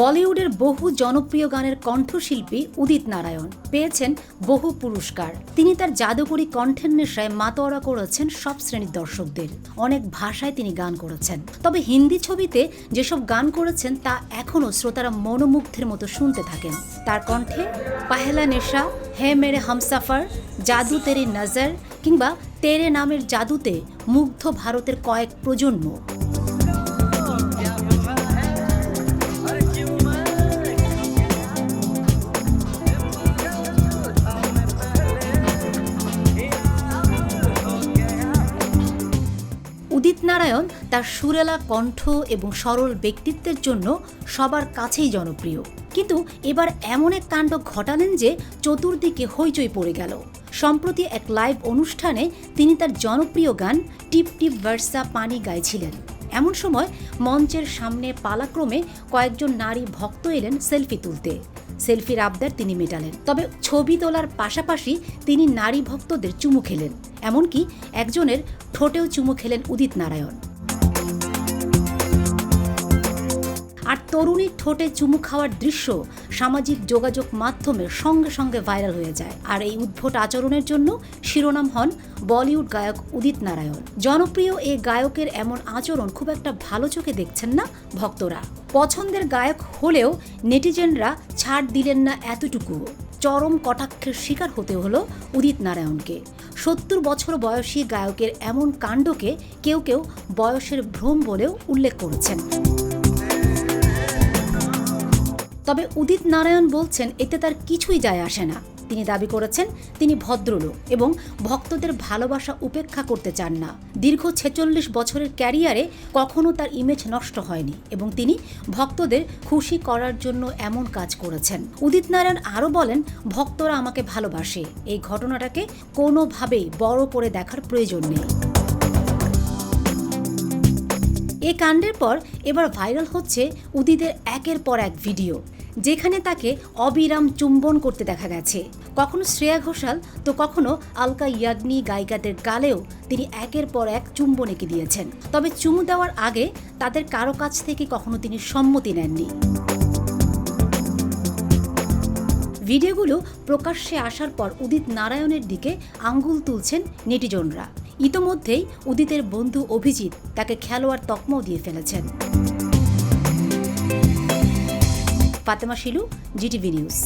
বলিউডের বহু জনপ্রিয় গানের কণ্ঠশিল্পী উদিত নারায়ণ পেয়েছেন বহু পুরস্কার। তিনি তার জাদুকরী কণ্ঠের নেশায় মাতোয়ারা করেছেন সব শ্রেণির দর্শকদের। অনেক ভাষায় তিনি গান করেছেন। তবে হিন্দি ছবিতে যেসব গান করেছেন তা এখনও শ্রোতারা মনোমুগ্ধের মতো শুনতে থাকেন। তার কণ্ঠে পাহেলা নেশা, হে মেরে হামসাফার, জাদু তেরে নজর কিংবা তেরে নামের জাদুতে মুগ্ধ ভারতের কয়েক প্রজন্ম। নারায়ণ তার সুরেলা কণ্ঠ এবং সরল ব্যক্তিত্বের জন্য সবার কাছেই জনপ্রিয়। কিন্তু এবার এমন এক কাণ্ড ঘটালেন যে চতুর্দিকে হইচই পড়ে গেল। সম্প্রতি এক লাইভ অনুষ্ঠানে তিনি তার জনপ্রিয় গান টিপ টিপ ভার্সা পানি গাইছিলেন। এমন সময় মঞ্চের সামনে পালাক্রমে কয়েকজন নারী ভক্ত এলেন সেলফি তুলতে। সেলফির আবদার তিনি মেটালেন। তবে ছবি তোলার পাশাপাশি তিনি নারী ভক্তদের চুমু খেলেন। এমনকি একজনের ঠোঁটেও চুমু খেলেন উদিত নারায়ণ। আর তরুণীর ঠোঁটে চুমু খাওয়ার দৃশ্য সামাজিক যোগাযোগ মাধ্যমে সঙ্গে সঙ্গে ভাইরাল হয়ে যায়। আর এই উদ্ভট আচরণের জন্য শিরোনাম হন বলিউড গায়ক উদিত নারায়ণ। জনপ্রিয় এই গায়কের এমন আচরণ খুব একটা ভালো চোখে দেখছেন না ভক্তরা। পছন্দের গায়ক হলেও নেটিজেনরা ছাড় দিলেন না এতটুকু চরম কটাক্ষের শিকার হতে হলো উদিত নারায়ণকে। সত্তর বছর বয়সী গায়কের এমন কাণ্ডকে কেউ কেউ বয়সের ভ্রম বলেও উল্লেখ করেছেন। তবে উদিত নারায়ণ বলছেন, এতে তার কিছুই যায় আসে না। তিনি দাবি করেছেন তিনি ভদ্রলোক এবং ভক্তদের ভালোবাসা উপেক্ষা করতে চান না। দীর্ঘ ছেচল্লিশ বছরের ক্যারিয়ারে কখনো তার ইমেজ নষ্ট হয়নি এবং তিনি ভক্তদের খুশি করার জন্য এমন কাজ করেছেন। উদিত নারায়ণ আরও বলেন, ভক্তরা আমাকে ভালোবাসে। এই ঘটনাটাকে কোনোভাবেই বড় করে দেখার প্রয়োজন নেই। এ কাণ্ডের পর এবার ভাইরাল হচ্ছে উদিতের একের পর এক ভিডিও। যেখানে তাকে অবিরাম চুম্বন করতে দেখা গেছে। কখনো শ্রেয়া ঘোষাল, তো কখনো আলকা ইয়াগনি গায়িকাদের গালেও তিনি একের পর এক চুম্বন এঁকে দিয়েছেন। তবে চুমু দেওয়ার আগে তাদের কারও কাছ থেকে কখনো তিনি সম্মতি নেননি। ভিডিওগুলো প্রকাশ্যে আসার পর উদিত নারায়ণের দিকে আঙ্গুল তুলছেন নেটিজনরা। ইতোমধ্যেই উদিতের বন্ধু অভিজিৎ তাকে খেলোয়াড় তকমাও দিয়ে ফেলেছেন। Fatema Shilu GTV news.